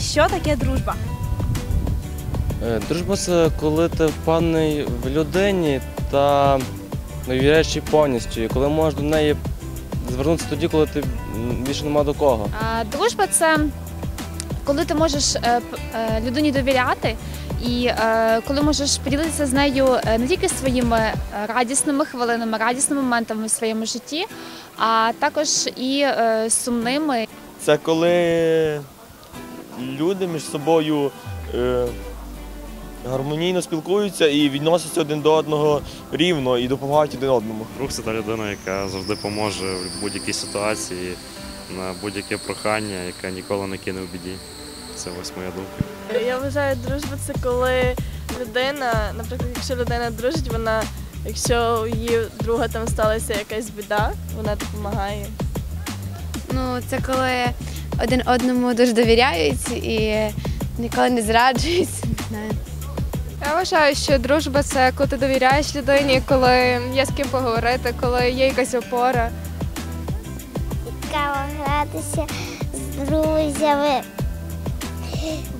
що таке дружба? Е, Дружба це коли ти впевнений в людині та довіряєш їй повністю, і коли можеш до неї звернутися тоді, коли ти більше нема до кого. А, дружба це коли ти можеш е, е, людині довіряти, і е, коли можеш поділитися з нею не тільки своїми радісними хвилинами, радісними моментами в своєму житті, а також і е, сумними. Це коли люди між собою е, гармонійно спілкуються і відносяться один до одного рівно і допомагають один одному. Друг це та людина, яка завжди поможе в будь-якій ситуації, на будь-яке прохання, яка ніколи не кине в біді. Це ось моя думка. Я вважаю, дружба це коли людина, наприклад, якщо людина дружить, вона, якщо у її друга там сталася якась біда, вона допомагає. Ну, це коли один одному дуже довіряють і ніколи не зраджують. Не знаю. Я вважаю, що дружба це коли ти довіряєш людині, коли є з ким поговорити, коли є якась опора. Цікаво гратися з друзями.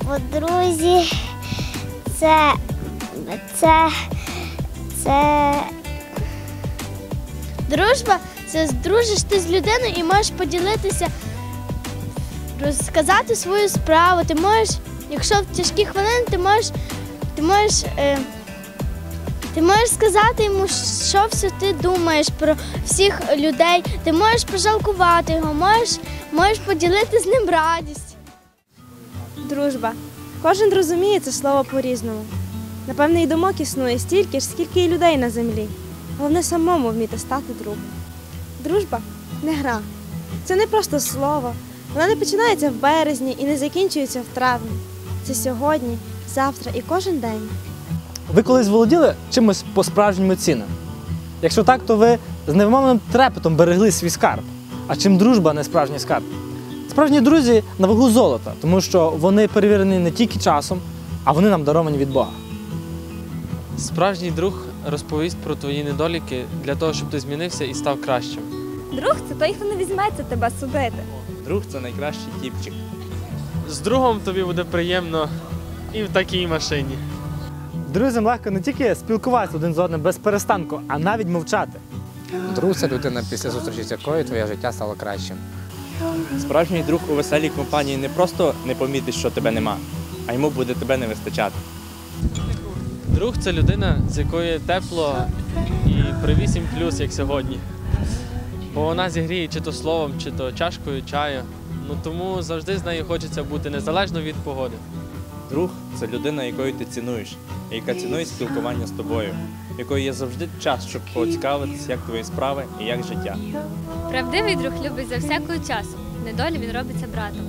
Бо друзі це, це, це дружба це здружиш ти з людиною і можеш поділитися, розказати свою справу. Ти можеш, якщо в тяжкі хвилини, ти можеш, ти можеш. Е, ти можеш сказати йому, що все ти думаєш про всіх людей. Ти можеш пожалкувати його, можеш, можеш поділити з ним радість. Дружба. Кожен розуміє це слово по-різному. Напевне, і думок існує стільки ж, скільки і людей на землі. Головне самому вміти стати другом. Дружба не гра. Це не просто слово. Вона не починається в березні і не закінчується в травні. Це сьогодні, завтра і кожен день. Ви колись володіли чимось по-справжньому цінним? Якщо так, то ви з невимовним трепетом берегли свій скарб. А чим дружба не справжній скарб? Справжні друзі на вагу золота, тому що вони перевірені не тільки часом, а вони нам даровані від Бога. Справжній друг розповість про твої недоліки для того, щоб ти змінився і став кращим. Друг це той, хто не візьметься тебе судити. Друг це найкращий тіпчик. З другом тобі буде приємно і в такій машині. Друзям легко не тільки спілкуватися один з одним без перестанку, а навіть мовчати. Друг це людина, після зустрічі з якою твоє життя стало кращим. Справжній друг у веселій компанії не просто не помітить, що тебе нема, а йому буде тебе не вистачати. Друг це людина, з якої тепло і при 8 плюс, як сьогодні. Бо вона зігріє чи то словом, чи то чашкою чаю. Ну тому завжди з нею хочеться бути незалежно від погоди. Друг це людина, якою ти цінуєш, і яка цінує спілкування з тобою, в якої є завжди час, щоб поцікавитися, як твої справи і як життя. Правдивий друг любить за всякого часу. Недолі він робиться братом.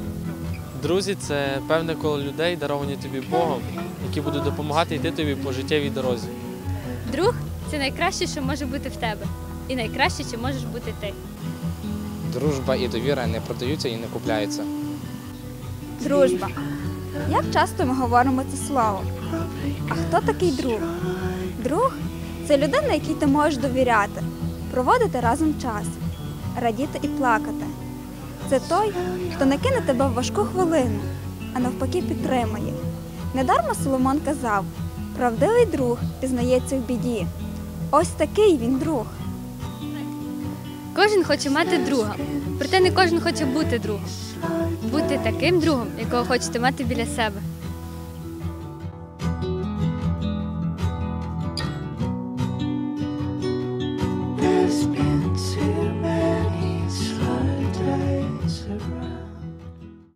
Друзі, це певне коло людей, даровані тобі Богом, які будуть допомагати йти тобі по життєвій дорозі. Друг це найкраще, що може бути в тебе, і найкраще, що можеш бути ти. Дружба і довіра не продаються і не купляються. Дружба. Як часто ми говоримо це слово? А хто такий друг? Друг це людина, якій ти можеш довіряти, проводити разом час, радіти і плакати. Це той, хто не кине тебе в важку хвилину, а навпаки підтримає. Недарма Соломон казав: правдивий друг пізнається в біді. Ось такий він друг. Кожен хоче мати друга, проте не кожен хоче бути другом. Бути таким другом, якого хочете мати біля себе.